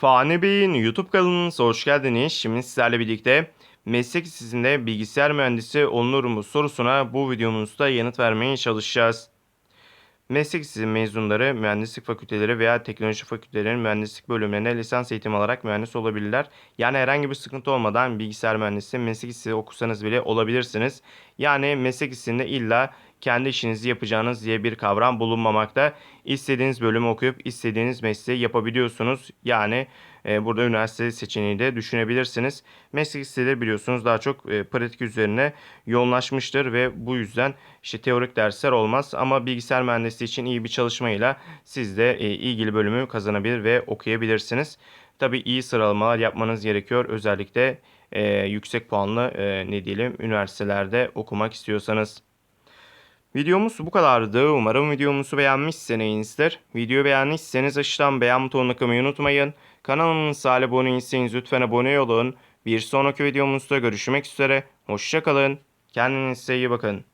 Fani Bey'in YouTube kanalınıza hoş geldiniz. Şimdi sizlerle birlikte meslek lisesinde bilgisayar mühendisi olunur mu sorusuna bu videomuzda yanıt vermeye çalışacağız. Meslek lisesi mezunları mühendislik fakülteleri veya teknoloji fakültelerinin mühendislik bölümlerine lisans eğitimi alarak mühendis olabilirler. Yani herhangi bir sıkıntı olmadan bilgisayar mühendisliği meslek lisesi okusanız bile olabilirsiniz. Yani meslek lisesinde illa kendi işinizi yapacağınız diye bir kavram bulunmamakta. İstediğiniz bölümü okuyup istediğiniz mesleği yapabiliyorsunuz. Yani e, burada üniversite seçeneği de düşünebilirsiniz. Meslek liseleri biliyorsunuz daha çok e, pratik üzerine yoğunlaşmıştır ve bu yüzden işte teorik dersler olmaz ama bilgisayar mühendisliği için iyi bir çalışmayla siz de e, ilgili bölümü kazanabilir ve okuyabilirsiniz. Tabii iyi sıralamalar yapmanız gerekiyor. Özellikle e, yüksek puanlı e, ne diyelim üniversitelerde okumak istiyorsanız. Videomuz bu kadardı. Umarım videomuzu beğenmişsinizdir. Videoyu beğendiyseniz aşağıdan beğen butonuna kılmayı unutmayın. Kanalımıza abone değilseniz lütfen abone olun. Bir sonraki videomuzda görüşmek üzere. Hoşçakalın. Kendinize iyi bakın.